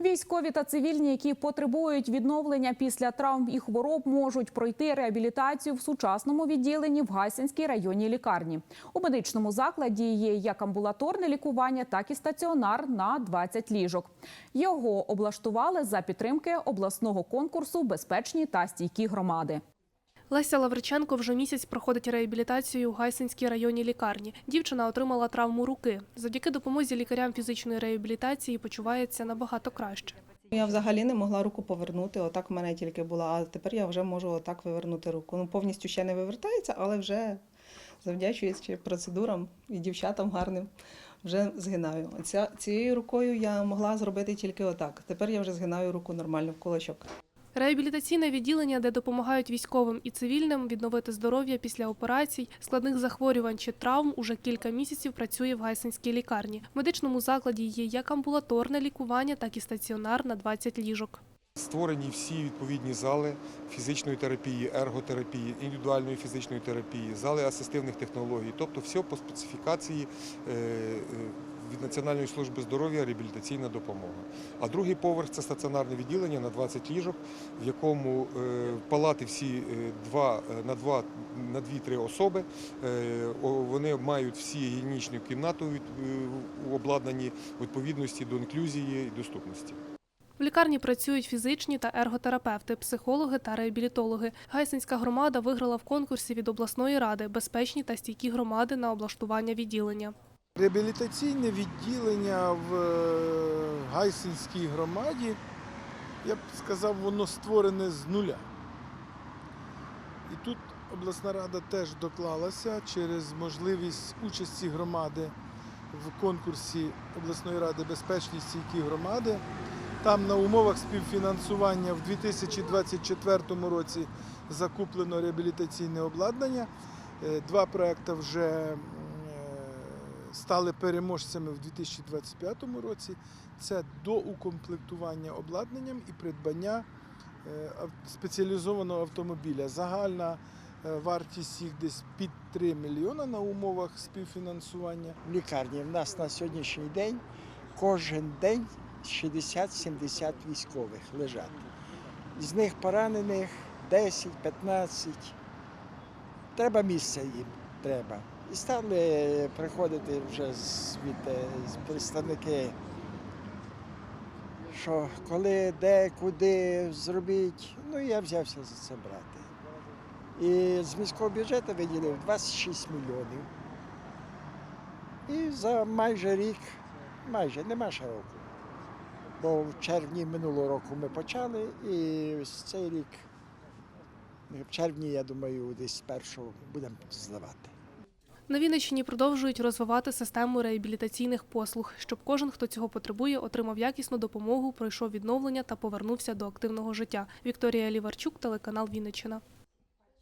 Військові та цивільні, які потребують відновлення після травм і хвороб, можуть пройти реабілітацію в сучасному відділенні в Гасінській районній лікарні. У медичному закладі є як амбулаторне лікування, так і стаціонар на 20 ліжок. Його облаштували за підтримки обласного конкурсу Безпечні та стійкі громади. Леся Лавриченко вже місяць проходить реабілітацію у Гайсинській районній лікарні. Дівчина отримала травму руки. Завдяки допомозі лікарям фізичної реабілітації почувається набагато краще. Я взагалі не могла руку повернути, отак в мене тільки була, а тепер я вже можу отак вивернути руку. Ну, повністю ще не вивертається, але вже завдячуючи процедурам і дівчатам гарним, вже згинаю. Ця, цією рукою я могла зробити тільки отак. Тепер я вже згинаю руку нормально в кулачок. Реабілітаційне відділення, де допомагають військовим і цивільним відновити здоров'я після операцій, складних захворювань чи травм, уже кілька місяців працює в Гайсинській лікарні. В медичному закладі є як амбулаторне лікування, так і стаціонар на 20 ліжок. Створені всі відповідні зали фізичної терапії, ерготерапії, індивідуальної фізичної терапії, зали асистивних технологій, тобто все по специфікації е, е, від Національної служби здоров'я реабілітаційна допомога. А другий поверх це стаціонарне відділення на 20 ліжок, в якому е, палати всі е, два е, на два на дві-три особи. Вони мають всі гігієнічну обладнанні у відповідності до інклюзії і доступності. В лікарні працюють фізичні та ерготерапевти, психологи та реабілітологи. Гайсинська громада виграла в конкурсі від обласної ради безпечні та стійкі громади на облаштування відділення. Реабілітаційне відділення в е, Гайсинській громаді, я б сказав, воно створене з нуля. І тут обласна рада теж доклалася через можливість участі громади в конкурсі обласної ради безпечні стійкі громади. Там на умовах співфінансування в 2024 році закуплено реабілітаційне обладнання. Е, Два проекти вже стали переможцями в 2025 році. Це доукомплектування обладнанням і придбання е, спеціалізованого автомобіля. Загальна е, вартість їх десь під 3 мільйона на умовах співфінансування. в лікарні. В нас на сьогоднішній день кожен день 60-70 військових лежать. З них поранених 10-15. Треба місце їм треба. І стали приходити вже звідти представники, що коли, де, куди зробіть. Ну я взявся за це брати. І з міського бюджету виділив 26 мільйонів. І за майже рік, майже нема ще року. Бо в червні минулого року ми почали, і ось цей рік, в червні, я думаю, десь першого будемо зливати. На Вінниччині продовжують розвивати систему реабілітаційних послуг, щоб кожен, хто цього потребує, отримав якісну допомогу, пройшов відновлення та повернувся до активного життя. Вікторія Ліварчук, телеканал Вінниччина.